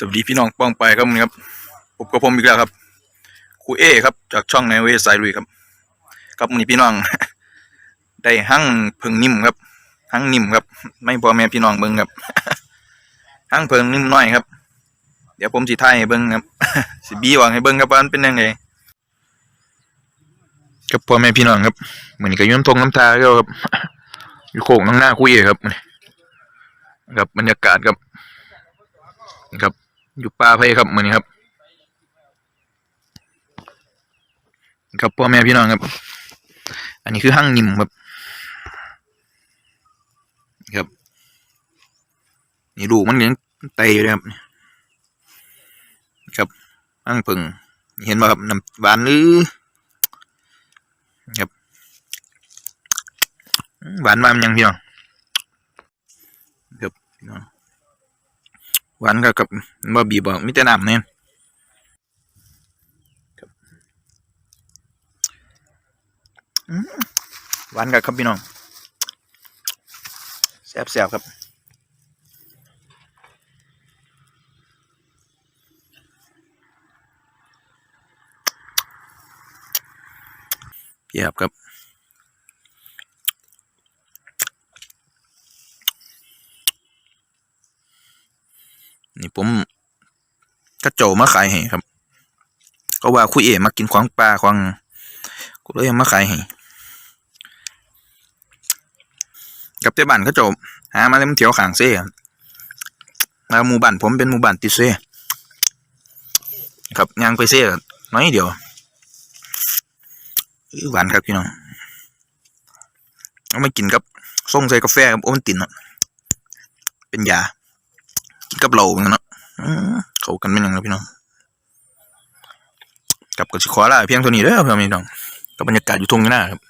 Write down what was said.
สวัสดีพี่น้องป้องไปครับวันนี้ครับพบกับผมอีกแล้วครับครูเอครับ จากช่องในเวสายลุยครับครับวันนี้พี่น้อง ได้หั่งเพิงนิ่มครับหั่งนิ่มครับ ไม่พอแม่พี่น้องเบิ้งครับหั่งเพิงนิ่มน้อยครับ เดี๋ยวผมสิถ่ายให้เบิ้งครับสิบีหวางให้เบิ้งครับว่ามันเป็นยังไงครับพ่อแม่พี่น้องครับเหมือนกับอยืมทงน้ำตาแล้วครับอยู่โค้งน้องหน้าคุยครับครับบรรยากาศครับครับ อยู่ป่าไผ่ครับมือนี้ครับ ครับพ่อแม่พี่น้องครับ อันนี้คือหั่งนิ่มครับ ครับ นี่ดูกมันยังไตอยู่เลยครับ ครับหั่งผึ่งเห็นไหมครับน้ำหวานหรือครับหวานมามันยังพี่น้องครับพี่น้อง หวานกับกับบ่บีบบอกมีแต่น้ำเนี่ยครับอืมหวานกับครับพี่น้องแซ่บแซ่บครับเปียบครับ นี่ผมกระโจมาขายให้ครับ ก็ว่าคุยเอมากินของปลาของกูเลยมาขายให้กับเต้บ้านกระโจหามาเล่มเถียวขางเซ่ครับมาหมู่บ้านผมเป็นหมู่บ้านติดเซ่ครับยางไปเซ่น้อยเดียวหวานครับพี่น้องเอามากินกับส่งใส่กาแฟกับโอวัลตินอะเป็นยา กับเหล้าเหมือนกันเนาะเขากันเป็นหยังไงพี่น้องกับก็สิขอลาเพียงเท่านี้เด้อพี่น้องกับบรรยากาศอยู่ทุ่งนาครับ